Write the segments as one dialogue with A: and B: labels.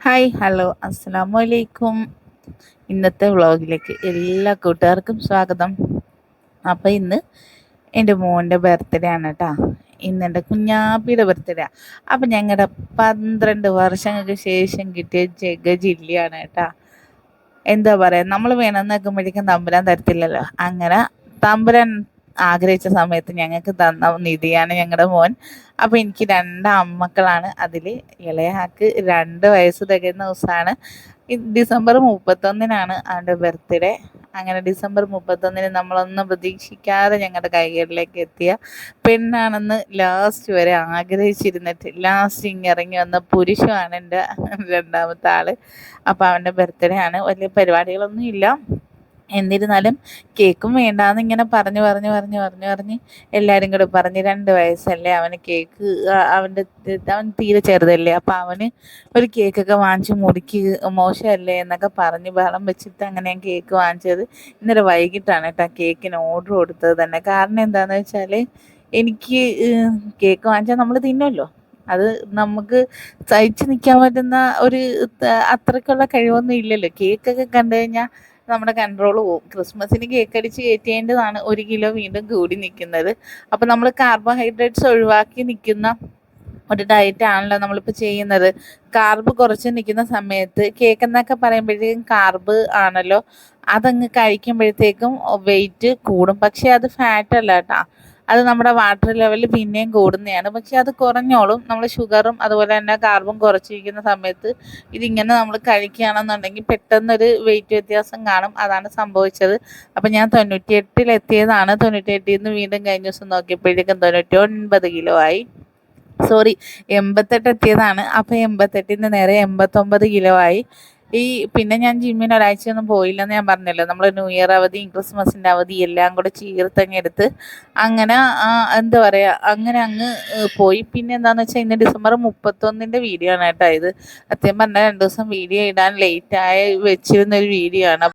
A: Hi hello അസ്സാം വലൈക്കും ഇന്നത്തെ വ്ളോഗിലേക്ക് എല്ലാ കൂട്ടുകാർക്കും സ്വാഗതം. അപ്പോൾ ഇന്ന് എന്റെ മോന്റെ ബർത്ത്ഡേ ആണ് കേട്ടോ ഇന്ന് എന്റെ കുഞ്ഞാപ്പിയുടെ ബർത്ത്ഡേ അപ്പം ഞങ്ങളുടെ പന്ത്രണ്ട് വർഷങ്ങൾക്ക് ശേഷം കിട്ടിയ ജഗ ജില്ലയാണ് കേട്ടോ എന്താ പറയുക നമ്മൾ വേണമെന്ന് വെക്കുമ്പോഴേക്കും തമ്പുരാൻ തരത്തില്ലല്ലോ. അങ്ങനെ തമ്പുരാൻ ആഗ്രഹിച്ച സമയത്ത് ഞങ്ങൾക്ക് തന്ന നിധിയാണ് ഞങ്ങളുടെ മോൻ. അപ്പോൾ എനിക്ക് രണ്ട് അമ്മക്കളാണ്. അതിൽ ഇളയാക്ക് രണ്ട് വയസ്സ് തികയുന്ന ദിവസമാണ് ഡിസംബർ മുപ്പത്തൊന്നിനാണ് അവന്റെ ബർത്ത്ഡേ. അങ്ങനെ ഡിസംബർ മുപ്പത്തൊന്നിന് നമ്മളൊന്നും പ്രതീക്ഷിക്കാതെ ഞങ്ങളുടെ കൈകളിലേക്ക് എത്തിയ പെണ്ണാണെന്ന് ലാസ്റ്റ് വരെ ആഗ്രഹിച്ചിരുന്നിട്ട് ലാസ്റ്റ് ഇറങ്ങി വന്ന പുരുഷമാണ് എന്റെ രണ്ടാമത്തെ ആൾ. അപ്പോൾ അവന്റെ ബർത്ത്ഡേ ആണ്. വലിയ പരിപാടികളൊന്നും ഇല്ല എന്നിരുന്നാലും കേക്കും വേണ്ടാന്ന് ഇങ്ങനെ പറഞ്ഞു പറഞ്ഞു പറഞ്ഞു പറഞ്ഞു പറഞ്ഞ് എല്ലാവരും കൂടെ പറഞ്ഞ് രണ്ട് വയസ്സല്ലേ അവന് കേക്ക് അവന്റെ അവൻ തീരെ ചെറുതല്ലേ അപ്പം അവന് ഒരു കേക്കൊക്കെ വാങ്ങിച്ച് മുറിക്ക് മോശമല്ലേ എന്നൊക്കെ പറഞ്ഞ് ബഹളം വെച്ചിട്ട് അങ്ങനെ കേക്ക് വാങ്ങിച്ചത് ഇന്നലെ വൈകിട്ടാണ് കേട്ടോ കേക്കിന് ഓർഡർ കൊടുത്തത് തന്നെ. കാരണം എന്താണെന്ന് വെച്ചാൽ എനിക്ക് കേക്ക് വാങ്ങിച്ചാൽ നമ്മൾ തിന്നല്ലോ. അത് നമുക്ക് സഹിച്ചു നിൽക്കാൻ പറ്റുന്ന ഒരു അത്രക്കുള്ള കഴിവൊന്നും ഇല്ലല്ലോ. കേക്കൊക്കെ കണ്ടു കഴിഞ്ഞാൽ നമ്മുടെ കൺട്രോൾ പോകും ക്രിസ്മസിന് കേക്ക് അടിച്ച് കയറ്റേണ്ടതാണ് ഒരു കിലോ വീണ്ടും കൂടി നിൽക്കുന്നത് അപ്പോൾ നമ്മൾ കാർബോഹൈഡ്രേറ്റ്സ് ഒഴിവാക്കി നിൽക്കുന്ന ഒരു ഡയറ്റ് ആണല്ലോ നമ്മളിപ്പോൾ ചെയ്യുന്നത്. കാർബ് കുറച്ച് നിൽക്കുന്ന സമയത്ത് കേക്ക് എന്നൊക്കെ പറയുമ്പോഴത്തേക്കും കാർബ് ആണല്ലോ. അതങ്ങ് കഴിക്കുമ്പോഴത്തേക്കും വെയിറ്റ് കൂടും. പക്ഷേ അത് ഫാറ്റ് അല്ല കേട്ടോ. അത് നമ്മുടെ വാട്ടർ ലെവൽ പിന്നെയും കൂടുന്നതാണ്. പക്ഷെ അത് കുറഞ്ഞോളും. നമ്മൾ ഷുഗറും അതുപോലെ തന്നെ കാർബൺ കുറച്ചിരിക്കുന്ന സമയത്ത് ഇതിങ്ങനെ നമ്മൾ കഴിക്കുകയാണെന്നുണ്ടെങ്കിൽ പെട്ടെന്നൊരു വെയിറ്റ് വ്യത്യാസം കാണും. അതാണ് സംഭവിച്ചത്. അപ്പം ഞാൻ തൊണ്ണൂറ്റി എട്ടിലെത്തിയതാണ് തൊണ്ണൂറ്റി എട്ടിൽ നിന്ന് വീണ്ടും കഴിഞ്ഞ ദിവസം നോക്കിയപ്പോഴേക്കും തൊണ്ണൂറ്റി ഒൻപത് കിലോ ആയി. സോറി എൺപത്തെട്ട് എത്തിയതാണ്. അപ്പോൾ നിന്ന് നേരെ എൺപത്തൊമ്പത് കിലോ ആയി. ഈ പിന്നെ ഞാൻ ജിമ്മിന് ഒരാഴ്ചയൊന്നും പോയില്ലെന്ന് ഞാൻ പറഞ്ഞല്ലോ. നമ്മൾ ന്യൂ ഇയർ അവധി ക്രിസ്മസിന്റെ അവധി എല്ലാം കൂടെ ചീർത്തങ്ങെടുത്ത് അങ്ങനെ എന്താ പറയുക അങ്ങനെ അങ്ങ് പോയി. പിന്നെ എന്താണെന്ന് വെച്ചാൽ ഇന്ന് ഡിസംബർ മുപ്പത്തൊന്നിന്റെ വീഡിയോ ആണ് കേട്ടോ ഇത്. സത്യം പറഞ്ഞാൽ രണ്ട് ദിവസം വീഡിയോ ഇടാൻ ലേറ്റ് ലേറ്റായി വെച്ചിരുന്ന ഒരു വീഡിയോ ആണ്.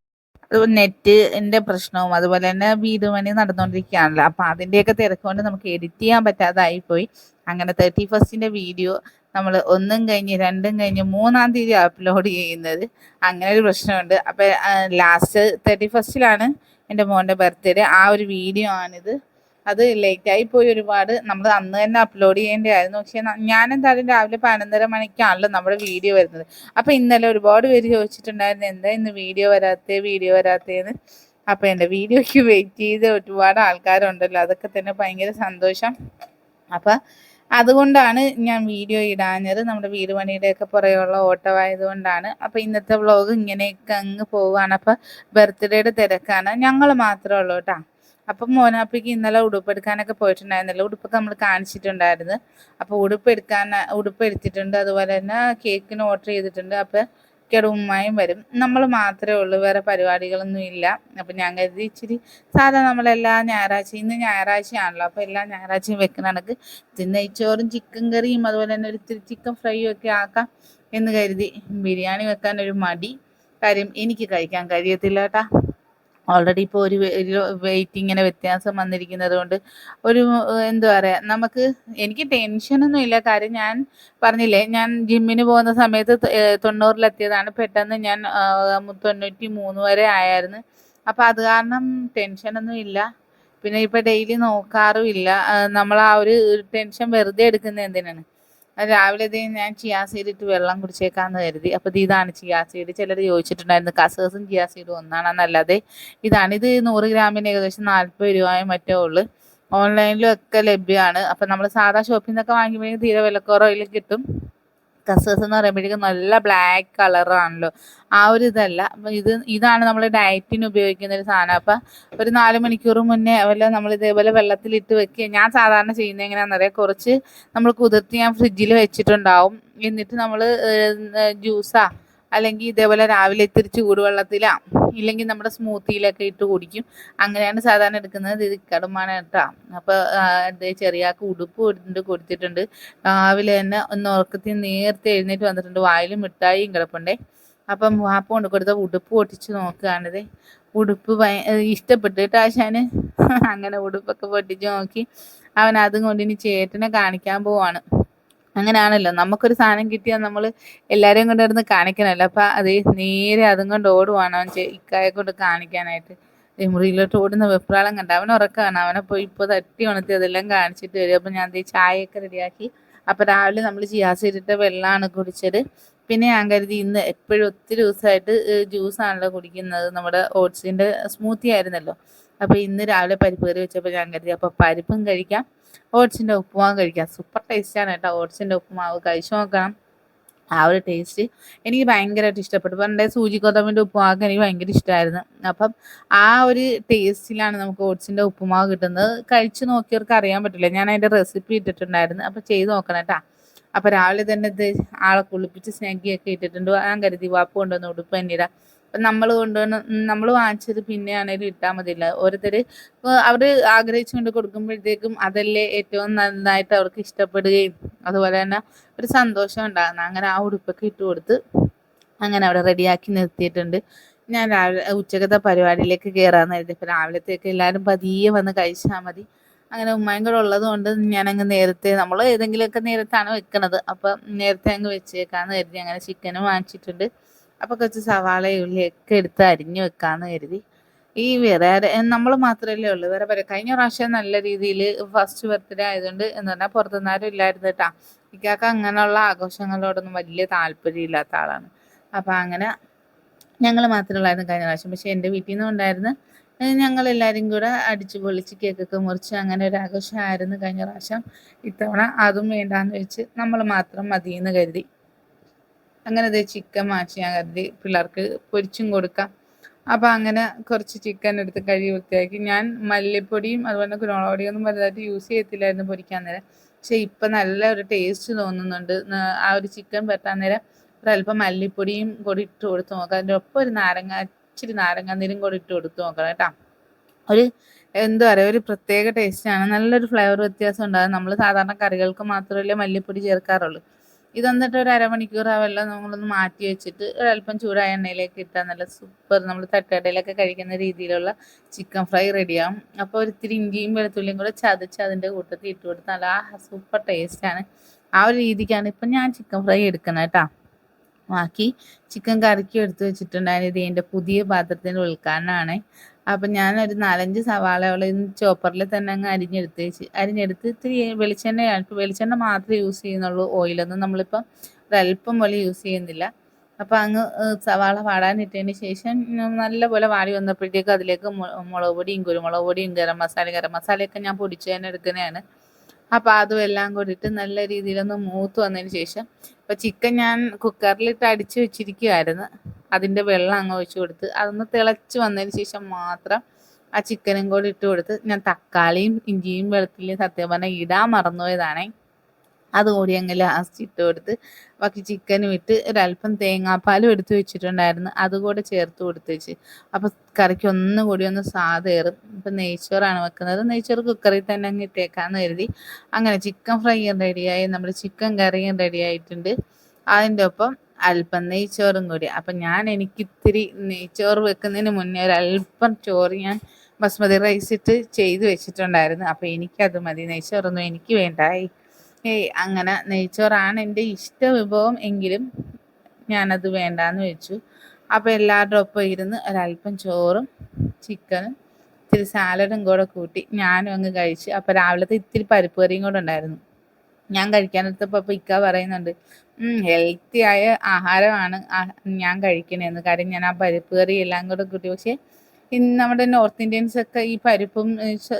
A: നെറ്റിന്റെ പ്രശ്നവും അതുപോലെ തന്നെ വീട് പണി നടന്നുകൊണ്ടിരിക്കുകയാണല്ലോ അപ്പോൾ അതിന്റെയൊക്കെ തിരക്കുകൊണ്ട് നമുക്ക് എഡിറ്റ് ചെയ്യാൻ പറ്റാതായി പോയി അങ്ങനെ തേർട്ടി ഫസ്റ്റിന്റെ വീഡിയോ നമ്മൾ ഒന്നും കഴിഞ്ഞ് രണ്ടും കഴിഞ്ഞ് മൂന്നാം തീയതി അപ്ലോഡ് ചെയ്യുന്നത്. അങ്ങനെ ഒരു പ്രശ്നമുണ്ട്. അപ്പോൾ ലാസ്റ്റ് തേർട്ടി ഫസ്റ്റിലാണ് എന്റെ മോന്റെ ബർത്ത്ഡേ ആ ഒരു വീഡിയോ ആണിത്. അത് ലേറ്റായി പോയി ഒരുപാട്. നമ്മൾ അന്ന് തന്നെ അപ്ലോഡ് ചെയ്യേണ്ടതായിരുന്നു. പക്ഷേ ഞാനെന്തായാലും രാവിലെ പതിനൊന്നര മണിക്കാണല്ലോ നമ്മുടെ വീഡിയോ വരുന്നത്. അപ്പോൾ ഇന്നലെ ഒരുപാട് പേര് ചോദിച്ചിട്ടുണ്ടായിരുന്നു എന്താ ഇന്ന് വീഡിയോ വരാത്തേ വീഡിയോ വരാത്തേന്ന്? അപ്പോൾ എന്റെ വീഡിയോയ്ക്ക് വെയിറ്റ് ചെയ്ത് ഒരുപാട് ആൾക്കാരുണ്ടല്ലോ. അതൊക്കെ തന്നെ ഭയങ്കര സന്തോഷം. അപ്പം അതുകൊണ്ടാണ് ഞാൻ വീഡിയോ ഇടാഞ്ഞത്. നമ്മുടെ വീട് പണിയുടെയൊക്കെ പുറകെയുള്ള ഓട്ടമായതുകൊണ്ടാണ്. അപ്പോൾ ഇന്നത്തെ വ്ളോഗ് ഇങ്ങനെയൊക്കെ അങ്ങ് പോവുകയാണ്. അപ്പോൾ ബർത്ത്ഡേയുടെ തിരക്കാണ്. ഞങ്ങൾ മാത്രമേ ഉള്ളൂ കേട്ടോ. അപ്പം മോനാപ്പിക്ക് ഇന്നലെ ഉടുപ്പ് എടുക്കാനൊക്കെ പോയിട്ടുണ്ടായിരുന്നല്ലോ. ഉടുപ്പൊക്കെ നമ്മൾ കാണിച്ചിട്ടുണ്ടായിരുന്നു. അപ്പോൾ ഉടുപ്പ് എടുക്കാൻ ഉടുപ്പ് എടുത്തിട്ടുണ്ട് അതുപോലെ തന്നെ കേക്കിന് ഓർഡർ ചെയ്തിട്ടുണ്ട്. അപ്പോൾ ഇക്കയുടെ ഉമ്മയും വരും. നമ്മൾ മാത്രമേ ഉള്ളൂ വേറെ പരിപാടികളൊന്നും ഇല്ല. അപ്പം ഞാൻ കരുതി ഇച്ചിരി സാധാ നമ്മളെല്ലാ ഞായറാഴ്ച ഇന്ന് ഞായറാഴ്ചയാണല്ലോ അപ്പോൾ എല്ലാ ഞായറാഴ്ചയും വെക്കുന്ന കണക്ക് നെയ്ച്ചോറും ചിക്കൻ കറിയും അതുപോലെ തന്നെ ഒരു ഇത്തിരി ചിക്കൻ ഫ്രൈയും ഒക്കെ ആക്കാം എന്ന് കരുതി. ബിരിയാണി വെക്കാൻ ഒരു മടി. കാര്യം എനിക്ക് കഴിക്കാൻ കഴിയത്തില്ല കേട്ടാ. ഓൾറെഡി ഇപ്പോൾ ഒരു വെയിറ്റ് ഇങ്ങനെ വ്യത്യാസം വന്നിരിക്കുന്നത് കൊണ്ട് ഒരു എന്താ പറയുക നമുക്ക് എനിക്ക് ടെൻഷനൊന്നും ഇല്ല. കാര്യം ഞാൻ പറഞ്ഞില്ലേ ഞാൻ ജിമ്മിന് പോകുന്ന സമയത്ത് തൊണ്ണൂറിലെത്തിയതാണ്. പെട്ടെന്ന് ഞാൻ തൊണ്ണൂറ്റി മൂന്ന് വരെ ആയായിരുന്നു. അപ്പോൾ അത് കാരണം ടെൻഷനൊന്നും ഇല്ല. പിന്നെ ഇപ്പോൾ ഡെയിലി നോക്കാറുമില്ല നമ്മൾ ആ ഒരു ടെൻഷൻ വെറുതെ എടുക്കുന്നത് എന്തിനാണ്? രാവിലെ ഇത് ഞാൻ ചിയാ സീഡ് ഇട്ട് വെള്ളം കുടിച്ചേക്കാന്ന് കരുതി. അപ്പോൾ ഇതാണ് ചിയാ സീഡ് ചിലർ ചോദിച്ചിട്ടുണ്ടായിരുന്നു കസേഴ്സും ചിയാ സീഡും ഒന്നാണെന്നല്ലാതെ ഇതാണ്. ഇത് നൂറ് ഗ്രാമിന് ഏകദേശം നാൽപ്പത് രൂപയും മറ്റോ ഉള്ളു. ഓൺലൈനിലും ഒക്കെ ലഭ്യമാണ്. അപ്പം നമ്മൾ സാധാ ഷോപ്പിൽ നിന്നൊക്കെ വാങ്ങിക്കുമ്പോഴേക്കും തീരെ വിലക്കുറവിൽ കിട്ടും. കസേഴ്സ് എന്ന് പറയുമ്പോഴേക്കും നല്ല ബ്ലാക്ക് കളറാണല്ലോ ആ ഒരു ഇതല്ല. ഇത് ഇതാണ് നമ്മൾ ഡയറ്റിന് ഉപയോഗിക്കുന്ന ഒരു സാധനം. അപ്പം ഒരു നാല് മണിക്കൂർ മുന്നേ വല്ല നമ്മൾ ഇതേപോലെ വെള്ളത്തിലിട്ട് വെക്കുക ഞാൻ സാധാരണ ചെയ്യുന്നത് എങ്ങനെയാണെന്ന് അറിയാം. കുറച്ച് നമ്മൾ കുതിർത്ത് ഞാൻ ഫ്രിഡ്ജിൽ വെച്ചിട്ടുണ്ടാവും. എന്നിട്ട് നമ്മൾ ജ്യൂസാ അല്ലെങ്കിൽ ഇതേപോലെ രാവിലെ ഇത്തിരി ചൂടുവെള്ളത്തിലാ ഇല്ലെങ്കിൽ നമ്മുടെ സ്മൂത്തിയിലൊക്കെ ഇട്ട് കുടിക്കും. അങ്ങനെയാണ് സാധാരണ എടുക്കുന്നത്. ഇത് കടുമാണ് കേട്ടോ. അപ്പോൾ ചെറിയാൾക്ക് ഉടുപ്പ് കൊടുത്തിട്ട് കൊടുത്തിട്ടുണ്ട്. രാവിലെ തന്നെ ഒന്ന് ഉറക്കത്തിൽ നേരത്തെ എഴുന്നേറ്റ് വന്നിട്ടുണ്ട്. വായിലും മിഠായിയും കിടപ്പുണ്ടേ. അപ്പം വാപ്പ കൊണ്ട് കൊടുത്ത ഉടുപ്പ് പൊട്ടിച്ച് നോക്കുകയാണിത്. ഉടുപ്പ് ഭയ കേട്ടോ ആശാന്. അങ്ങനെ ഉടുപ്പൊക്കെ പൊട്ടിച്ച് നോക്കി. അവൻ അതും കൊണ്ട് ഇനി ചേട്ടനെ കാണിക്കാൻ പോവാണ്. അങ്ങനെയാണല്ലോ നമുക്കൊരു സാധനം കിട്ടിയാൽ നമ്മൾ എല്ലാവരെയും കൊണ്ട് ഇരുന്ന് കാണിക്കണമല്ലോ അപ്പം അത് നേരെ അതും കൊണ്ട് ഓടുവാണ് അവൻ ഇക്കായെ കൊണ്ട് കാണിക്കാനായിട്ട്. മുറിയിലോട്ട് ഓടുന്ന വെപ്രാളം കണ്ട അവൻ ഉറക്കമാണ്. അവനെ പോയി ഇപ്പോൾ തട്ടി ഉണർത്തി അതെല്ലാം കാണിച്ചിട്ട് വരും. അപ്പം ഞാൻ ചായയൊക്കെ റെഡിയാക്കി. അപ്പം രാവിലെ നമ്മൾ ചെയ്തിട്ട് വെള്ളമാണ് കുടിച്ചത്. പിന്നെ ഞാൻ കരുതി ഇന്ന് എപ്പോഴും ഒത്തിരി ദിവസമായിട്ട് ജ്യൂസാണല്ലോ കുടിക്കുന്നത്. നമ്മുടെ ഓട്സിന്റെ സ്മൂത്തി ആയിരുന്നല്ലോ. അപ്പോൾ ഇന്ന് രാവിലെ പരിപ്പ് കറി വെച്ചപ്പോൾ ഞാൻ കരുതി അപ്പോൾ പരിപ്പും കഴിക്കാം. ഓട്സിന്റെ ഉപ്പുമാവ് കഴിക്കാം. സൂപ്പർ ടേസ്റ്റാണ് കേട്ടോ. ഓട്സിന്റെ ഉപ്പുമാവ്. കഴിച്ചു നോക്കണം. ആ ഒരു ടേസ്റ്റ് എനിക്ക് ഭയങ്കരമായിട്ട് ഇഷ്ടപ്പെട്ടു. പണ്ടേ സൂചി ഗോതമ്പിന്റെ ഉപ്പുമാവ് എനിക്ക് ഭയങ്കര ഇഷ്ടമായിരുന്നു. അപ്പം ആ ഒരു ടേസ്റ്റിലാണ് നമുക്ക് ഓട്സിന്റെ ഉപ്പുമാവ് കിട്ടുന്നത്. കഴിച്ച് നോക്കിയവർക്ക് അറിയാൻ പറ്റില്ല. ഞാൻ അതിന്റെ റെസിപ്പി ഇട്ടിട്ടുണ്ടായിരുന്നു. അപ്പോൾ ചെയ്ത് നോക്കണം കേട്ടോ. അപ്പോൾ രാവിലെ തന്നെ ഇത് ആളെ കുളിപ്പിച്ച് സ്നാഗിയൊക്കെ ഇട്ടിട്ടുണ്ട്. ഞാൻ കരുതി വാപ്പ് കൊണ്ടുവന്ന് ഉടുപ്പ് തന്നിടാം നമ്മൾ കൊണ്ടുവന്ന് നമ്മൾ വാങ്ങിച്ചത് പിന്നെയാണേലും ഇട്ടാൽ മതിയില്ല. ഓരോരുത്തർ അവർ ആഗ്രഹിച്ചുകൊണ്ട് കൊടുക്കുമ്പോഴത്തേക്കും അതല്ലേ ഏറ്റവും നന്നായിട്ട് അവർക്ക് ഇഷ്ടപ്പെടുകയും അതുപോലെ തന്നെ ഒരു സന്തോഷം ഉണ്ടാകുന്ന അങ്ങനെ ആ ഉടുപ്പൊക്കെ ഇട്ട് കൊടുത്ത് അങ്ങനെ അവിടെ റെഡിയാക്കി നിർത്തിയിട്ടുണ്ട്. ഞാൻ രാവിലെ ഉച്ചക്കത്തെ പരിപാടിയിലേക്ക് കയറാമെന്ന് കരുതി. ഇപ്പം രാവിലത്തേക്ക് എല്ലാവരും പതിയെ വന്ന് കഴിച്ചാൽ മതി. അങ്ങനെ ഉമ്മയും കൂടെ ഉള്ളത് കൊണ്ട് ഞാനങ്ങ് നേരത്തെ നമ്മൾ ഏതെങ്കിലുമൊക്കെ നേരത്താണ് വെക്കണത്. അപ്പം നേരത്തെ അങ്ങ് വെച്ചേക്കാന്ന് കരുതി അങ്ങനെ ചിക്കനും വാങ്ങിച്ചിട്ടുണ്ട്. അപ്പോൾ കുറച്ച് സവാള ഉള്ളിയൊക്കെ എടുത്ത് അരിഞ്ഞു വെക്കാമെന്ന് കരുതി. ഈ വേറെ നമ്മൾ മാത്രമല്ലേ ഉള്ളൂ. വേറെ പറയാം കഴിഞ്ഞ പ്രാവശ്യം നല്ല രീതിയിൽ ഫസ്റ്റ് ബർത്ത്ഡേ ആയതുകൊണ്ട് എന്ന് പറഞ്ഞാൽ പുറത്തുനിന്നാരും ഇല്ലായിരുന്നു കേട്ടാ. ഇക്കാക്ക് അങ്ങനെയുള്ള ആഘോഷങ്ങളോടൊന്നും വലിയ താല്പര്യമില്ലാത്ത ആളാണ്. അപ്പൊ അങ്ങനെ ഞങ്ങൾ മാത്രമുള്ളായിരുന്നു കഴിഞ്ഞ പ്രാവശ്യം. പക്ഷേ എന്റെ വീട്ടിൽ നിന്നും ഉണ്ടായിരുന്നു. ഞങ്ങൾ എല്ലാവരും കൂടെ അടിച്ചു പൊളിച്ച് കേക്കൊക്കെ മുറിച്ച് അങ്ങനെ ഒരു ആഘോഷമായിരുന്നു കഴിഞ്ഞ പ്രാവശ്യം. ഇത്തവണ അതും വേണ്ടാന്ന് വെച്ച് നമ്മൾ മാത്രം മതിയെന്ന് കരുതി. അങ്ങനെ ഇത് ചിക്കൻ മാറ്റി ഞാൻ കരുതി പിള്ളേർക്ക് പൊരിച്ചും കൊടുക്കാം. അപ്പോൾ അങ്ങനെ കുറച്ച് ചിക്കൻ എടുത്ത് കഴുകി വൃത്തിയാക്കി. ഞാൻ മല്ലിപ്പൊടിയും അതുപോലെ കുരുമുളക് ഒന്നും വലുതായിട്ട് യൂസ് ചെയ്യത്തില്ലായിരുന്നു പൊരിക്കാൻ നേരം പക്ഷേ ഇപ്പം നല്ല ഒരു ടേസ്റ്റ് തോന്നുന്നുണ്ട്. ആ ഒരു ചിക്കൻ പെട്ടാൻ നേരം ഒരല്പം മല്ലിപ്പൊടിയും കൂടി ഇട്ട് കൊടുത്ത് നോക്കാം. അതിന്റെ ഒപ്പം ഒരു നാരങ്ങ ഇച്ചിരി നാരങ്ങ നീരും കൂടി ഇട്ട് കൊടുത്ത് നോക്കണം കേട്ടോ. ഒരു എന്താ പറയുക ഒരു പ്രത്യേക ടേസ്റ്റാണ് നല്ലൊരു ഫ്ലേവർ വ്യത്യാസം ഉണ്ടാകും നമ്മൾ സാധാരണ കറികൾക്ക് മാത്രമല്ലേ മല്ലിപ്പൊടി ചേർക്കാറുള്ളൂ. ഇത് എന്നിട്ട് ഒരു അരമണിക്കൂർ ആ വെള്ളം നമ്മളൊന്ന് മാറ്റി വെച്ചിട്ട് ഒരല്പം ചൂടായ എണ്ണയിലേക്ക് ഇട്ടാൽ നല്ല സൂപ്പർ നമ്മൾ തട്ടുകടയിലൊക്കെ കഴിക്കുന്ന രീതിയിലുള്ള ചിക്കൻ ഫ്രൈ റെഡിയാവും അപ്പോൾ ഒരിത്തിരി ഇഞ്ചിയും വെളുത്തുള്ളിയും കൂടെ ചതച്ച് അതിന്റെ കൂട്ടത്തിൽ ഇട്ട് കൊടുത്താൽ ആ സൂപ്പർ ടേസ്റ്റാണ് ആ ഒരു രീതിക്കാണ് ഇപ്പം ഞാൻ ചിക്കൻ ഫ്രൈ എടുക്കുന്നത് കേട്ടോ. ബാക്കി ചിക്കൻ കറിക്ക് എടുത്ത് വെച്ചിട്ടുണ്ടായിരുന്നു ഇത് എന്റെ പുതിയ പാത്രത്തിന്റെ ഉദ്ഘാടനമാണ് അപ്പം ഞാനൊരു നാലഞ്ച് സവാളയോളം ചോപ്പറിൽ തന്നെ അങ്ങ് അരിഞ്ഞെടുത്ത് വെച്ച്. അരിഞ്ഞെടുത്ത് ഇത്തിരി വെളിച്ചെണ്ണയാണ്. ഇപ്പോൾ വെളിച്ചെണ്ണ മാത്രമേ യൂസ് ചെയ്യുന്നുള്ളൂ. ഓയിലൊന്നും നമ്മളിപ്പം ഒരല്പം പോലെ യൂസ് ചെയ്യുന്നില്ല. അപ്പോൾ അങ്ങ് സവാള വാടാനിട്ടതിന് ശേഷം നല്ലപോലെ വാടി വന്നപ്പോഴത്തേക്ക് അതിലേക്ക് മുളക് പൊടിയും കുരുമുളക് പൊടിയും ഗരം മസാല ഗരം മസാലയൊക്കെ ഞാൻ പൊടിച്ച് തന്നെ എടുക്കുന്നതാണ്. അപ്പോൾ അതും എല്ലാം കൂടിയിട്ട് നല്ല രീതിയിലൊന്ന് മൂത്ത് വന്നതിന് ശേഷം ഇപ്പോൾ ചിക്കൻ ഞാൻ കുക്കറിലിട്ട് അടിച്ച് വെച്ചിരിക്കുമായിരുന്നു അതിന്റെ വെള്ളം അങ്ങ് ഒഴിച്ചു കൊടുത്ത് അതൊന്ന് തിളച്ച് വന്നതിന് ശേഷം മാത്രം ആ ചിക്കനും കൂടി ഇട്ട് കൊടുത്ത് ഞാൻ തക്കാളിയും ഇഞ്ചിയും വെളുത്തുള്ളിയും സത്യം പറഞ്ഞാൽ ഇടാൻ മറന്നുപോയതാണേ. അതുകൂടി അങ്ങ് ലാസ്റ്റ് ഇട്ട് കൊടുത്ത് ബാക്കി ചിക്കനും ഇട്ട് ഒരല്പം തേങ്ങാപ്പാലും എടുത്ത് വെച്ചിട്ടുണ്ടായിരുന്നു. അതുകൂടെ ചേർത്ത് കൊടുത്ത് വെച്ച്. അപ്പോൾ കറിക്ക് ഒന്നും കൂടി ഒന്ന് സാധേറും ഇപ്പം നെയ്ച്ചോറാണ് വെക്കുന്നത്. നെയ്ച്ചോറ് കുക്കറിൽ തന്നെ അങ്ങ് ഇട്ടേക്കാന്ന് കരുതി. അങ്ങനെ ചിക്കൻ ഫ്രൈയും റെഡിയായി നമ്മുടെ ചിക്കൻ കറിയും റെഡിയായിട്ടുണ്ട് അതിന്റെ ഒപ്പം അല്പം നെയ്ച്ചോറും കൂടി. അപ്പം ഞാൻ എനിക്കിത്തിരി നെയ്ച്ചോറ് വെക്കുന്നതിന് മുന്നേ ഒരു അല്പം ചോറ് ഞാൻ ബസ്മതി റൈസ് ഇട്ട് ചെയ്ത് വെച്ചിട്ടുണ്ടായിരുന്നു. അപ്പോൾ എനിക്കത് മതി. നെയ്ച്ചോറൊന്നും എനിക്ക് വേണ്ടായി. ഏയ് അങ്ങനെ നെയ്ച്ചോറാണ് എന്റെ ഇഷ്ട വിഭവം എങ്കിലും ഞാനത് വേണ്ടാന്ന് വെച്ചു. അപ്പോൾ എല്ലാവരുടെ ഒപ്പം ഇരുന്ന് ഒരല്പം ചോറും ചിക്കനും ഇത്തിരി സാലഡും കൂടെ കൂട്ടി ഞാനും അങ്ങ് കഴിച്ചു. അപ്പോൾ രാവിലത്തെ ഇത്തിരി പരിപ്പ് കറിയും കൂടെ ഉണ്ടായിരുന്നു. ഞാൻ കഴിക്കാനെടുത്തപ്പോൾ ഇക്ക പറയുന്നുണ്ട് ഹെൽത്തി ആയ ആഹാരമാണ് ഞാൻ കഴിക്കണേന്ന്. കാര്യം ഞാൻ ആ പരിപ്പ് കറി എല്ലാം കൂടെ കൂട്ടി. പക്ഷേ ഇന്ന് നമ്മുടെ നോർത്ത് ഇന്ത്യൻസ് ഒക്കെ ഈ പരിപ്പും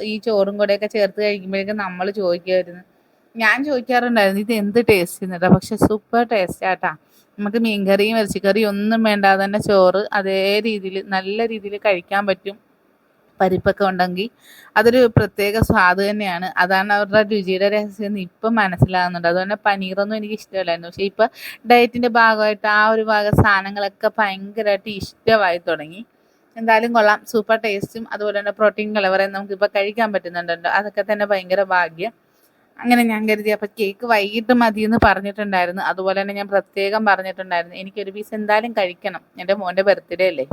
A: ഈ ചോറും കൂടെ ഒക്കെ ചേർത്ത് കഴിക്കുമ്പോഴേക്കും നമ്മൾ ചോദിക്കുമായിരുന്നു ഞാൻ ചോദിക്കാറുണ്ടായിരുന്നു ഇത് എന്ത് ടേസ്റ്റ് എന്നിട്ടാ പക്ഷെ സൂപ്പർ ടേസ്റ്റ് ആട്ടാ. നമുക്ക് മീൻകറിയും ഇറച്ചിക്കറിയും ഒന്നും വേണ്ടാതെ തന്നെ ചോറ് അതേ രീതിയിൽ നല്ല രീതിയിൽ കഴിക്കാൻ പറ്റും. പരിപ്പൊക്കെ ഉണ്ടെങ്കിൽ അതൊരു പ്രത്യേക സ്വാദ് തന്നെയാണ്. അതാണ് അവരുടെ രുചിയുടെ രഹസ്യം എന്ന് ഇപ്പം മനസ്സിലാകുന്നുണ്ട്. അതുകൊണ്ട് പനീറൊന്നും എനിക്ക് ഇഷ്ടമല്ലായിരുന്നു. പക്ഷേ ഇപ്പം ഡയറ്റിന്റെ ഭാഗമായിട്ട് ആ ഒരു ഭാഗം സാധനങ്ങളൊക്കെ ഭയങ്കരമായിട്ട് ഇഷ്ടമായി തുടങ്ങി. എന്തായാലും കൊള്ളാം. സൂപ്പർ ടേസ്റ്റും അതുപോലെ തന്നെ പ്രോട്ടീൻ കലവറയും നമുക്കിപ്പോൾ കഴിക്കാൻ പറ്റുന്നുണ്ടല്ലോ. അതൊക്കെ തന്നെ ഭയങ്കര ഭാഗ്യം. അങ്ങനെ ഞാൻ കരുതി. അപ്പം കേക്ക് വൈകിട്ട് മതി എന്ന് പറഞ്ഞിട്ടുണ്ടായിരുന്നു. അതുപോലെ തന്നെ ഞാൻ പ്രത്യേകം പറഞ്ഞിട്ടുണ്ടായിരുന്നു. എനിക്കൊരു പീസ് എന്തായാലും കഴിക്കണം. എന്റെ മോന്റെ ബർത്ത്ഡേ അല്ലേ?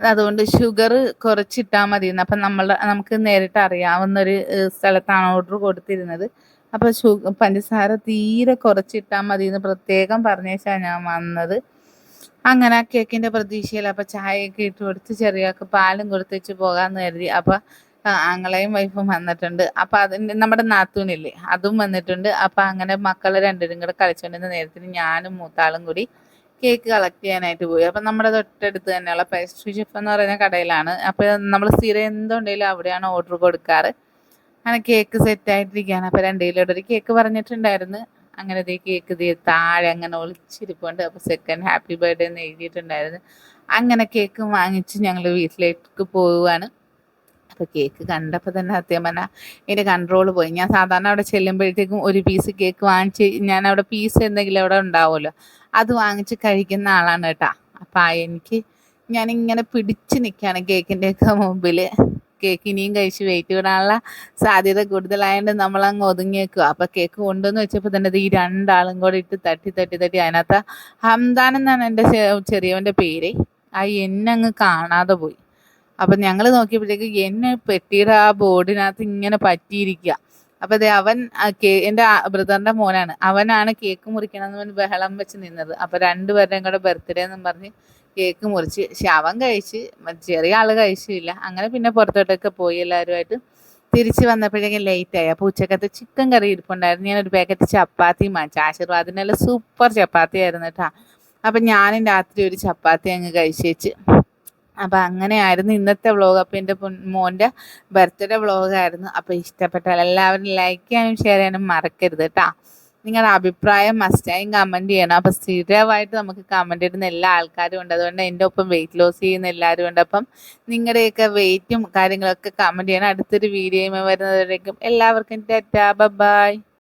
A: അതുകൊണ്ട് ഷുഗർ കുറച്ചിട്ടാൽ മതി അപ്പം നമ്മൾ നമുക്ക് നേരിട്ട് അറിയാവുന്ന ഒരു സ്ഥലത്താണ് ഓർഡർ കൊടുത്തിരുന്നത്. അപ്പോൾ ഷു പഞ്ചസാര തീരെ കുറച്ചിട്ടാൽ മതി എന്ന് പ്രത്യേകം പറഞ്ഞേച്ചാണ് ഞാൻ വന്നത്. അങ്ങനെ ആ കേക്കിന്റെ പ്രതീക്ഷയിൽ അപ്പോൾ ചായയൊക്കെ ഇട്ട് കൊടുത്ത് ചെറിയാൾക്ക് പാലും കൊടുത്തേച്ച് പോകാമെന്ന് കരുതി. അപ്പോൾ ആങ്ങളെയും വൈഫും വന്നിട്ടുണ്ട്. അപ്പം അതിന്റെ നമ്മുടെ നാത്തൂനില്ലേ അതും വന്നിട്ടുണ്ട്. അപ്പം അങ്ങനെ മക്കൾ രണ്ടുപേരും കൂടെ കളിച്ചുകൊണ്ടിരുന്ന നേരത്തിന് ഞാനും മൂത്താളും കൂടി കേക്ക് കളക്ട് ചെയ്യാനായിട്ട് പോയി. അപ്പം നമ്മുടെ തൊട്ടടുത്ത് തന്നെയുള്ള പേസ്ട്രി ഷെഫ് എന്ന് പറയുന്ന കടയിലാണ്. അപ്പോൾ നമ്മൾ സ്ഥിരം എന്തുണ്ടെങ്കിലും അവിടെയാണ് ഓർഡർ കൊടുക്കാറ്. അങ്ങനെ കേക്ക് സെറ്റ് ആയിട്ടിരിക്കുകയാണ്. അപ്പോൾ രണ്ടിലോട്ട് ഒരു കേക്ക് പറഞ്ഞിട്ടുണ്ടായിരുന്നു. അങ്ങനെ ഇതേ കേക്ക് ഇതേ താഴെ അങ്ങനെ ഒളിച്ചിരിപ്പുണ്ട്. അപ്പോൾ സെക്കൻഡ് ഹാപ്പി ബർത്ത്ഡേ എന്ന് എഴുതിയിട്ടുണ്ടായിരുന്നു. അങ്ങനെ കേക്ക് വാങ്ങിച്ച് ഞങ്ങൾ വീട്ടിലേക്ക് പോവുകയാണ്. അപ്പോൾ കേക്ക് കണ്ടപ്പോൾ തന്നെ സത്യം പറഞ്ഞാൽ കൺട്രോൾ പോയി. ഞാൻ സാധാരണ അവിടെ ചെല്ലുമ്പോഴത്തേക്കും ഒരു പീസ് കേക്ക് വാങ്ങിച്ച് ഞാൻ അവിടെ പീസ് എന്തെങ്കിലും അവിടെ ഉണ്ടാവുമല്ലോ. അത് വാങ്ങിച്ച് കഴിക്കുന്ന ആളാണ് കേട്ടോ. അപ്പം എനിക്ക് ഞാൻ ഇങ്ങനെ പിടിച്ച് നിൽക്കുകയാണ് കേക്കിന്റെയൊക്കെ മുമ്പിൽ കേക്ക് ഇനിയും കഴിച്ച് വെയിറ്റ് വിടാനുള്ള സാധ്യത കൂടുതലായതുകൊണ്ട് നമ്മളങ്ങ് ഒതുങ്ങി വെക്കുക അപ്പം കേക്ക് കൊണ്ടുവന്ന് വെച്ചപ്പോൾ തന്നെ ഈ രണ്ടാളും കൂടെ ഇട്ട് തട്ടി തട്ടി തട്ടി അതിനകത്ത് ഹംദാൻ എന്നാണ് എന്റെ ചെറിയവന്റെ പേര്. ആ എന്നെ അങ്ങ് കാണാതെ പോയി. അപ്പം ഞങ്ങൾ നോക്കിയപ്പോഴത്തേക്ക് എന്നെ പെട്ടിയുടെ ആ ബോർഡിനകത്ത് ഇങ്ങനെ പറ്റിയിരിക്കുക അപ്പോൾ അതെ അവൻ എന്റെ ബ്രദറിന്റെ മോനാണ്. അവനാണ് കേക്ക് മുറിക്കണമെന്ന് പറഞ്ഞ് ബഹളം വെച്ച് നിന്നത്. അപ്പോൾ രണ്ടുപേരുടെയും കൂടെ ബർത്ത്ഡേ എന്നും പറഞ്ഞ് കേക്ക് മുറിച്ച്. പക്ഷെ അവൻ കഴിച്ച് ചെറിയ ആൾ കഴിച്ചില്ല. അങ്ങനെ പിന്നെ പുറത്തോട്ടൊക്കെ പോയി എല്ലാവരുമായിട്ട് തിരിച്ച് വന്നപ്പോഴേക്കും ലേറ്റായി അപ്പോൾ ഉച്ചക്കത്തെ ചിക്കൻ കറി ഇരിപ്പുണ്ടായിരുന്നു. ഞാനൊരു പാക്കറ്റ് ചപ്പാത്തി വാങ്ങിച്ചു. ആശീർവാദിനെല്ലാം സൂപ്പർ ചപ്പാത്തി ആയിരുന്നു കേട്ടോ. അപ്പം ഞാനും രാത്രി ഒരു ചപ്പാത്തി അങ്ങ് കഴിച്ചേച്ച് അപ്പം അങ്ങനെയായിരുന്നു ഇന്നത്തെ വ്ളോഗ് അപ്പോൾ എന്റെ മോന്റെ ബർത്ത്ഡേ വ്ളോഗായിരുന്നു അപ്പോൾ ഇഷ്ടപ്പെട്ടാൽ എല്ലാവരും ലൈക്ക് ചെയ്യാനും ഷെയർ ചെയ്യാനും മറക്കരുത് കേട്ടോ നിങ്ങളുടെ അഭിപ്രായം മസ്റ്റായും കമന്റ് ചെയ്യണം. അപ്പോൾ സ്ഥിരമായിട്ട് നമുക്ക് കമന്റ് ഇടുന്ന എല്ലാ ആൾക്കാരും ഉണ്ട്. അതുകൊണ്ട് എന്റെ ഒപ്പം വെയിറ്റ് ലോസ് ചെയ്യുന്ന എല്ലാവരും ഉണ്ട്. അപ്പം നിങ്ങളുടെയൊക്കെ വെയിറ്റും കാര്യങ്ങളൊക്കെ കമന്റ് ചെയ്യണം. അടുത്തൊരു വീഡിയോയുമായി വരുന്നവരേക്കും എല്ലാവർക്കും ടാറ്റാ. ബൈ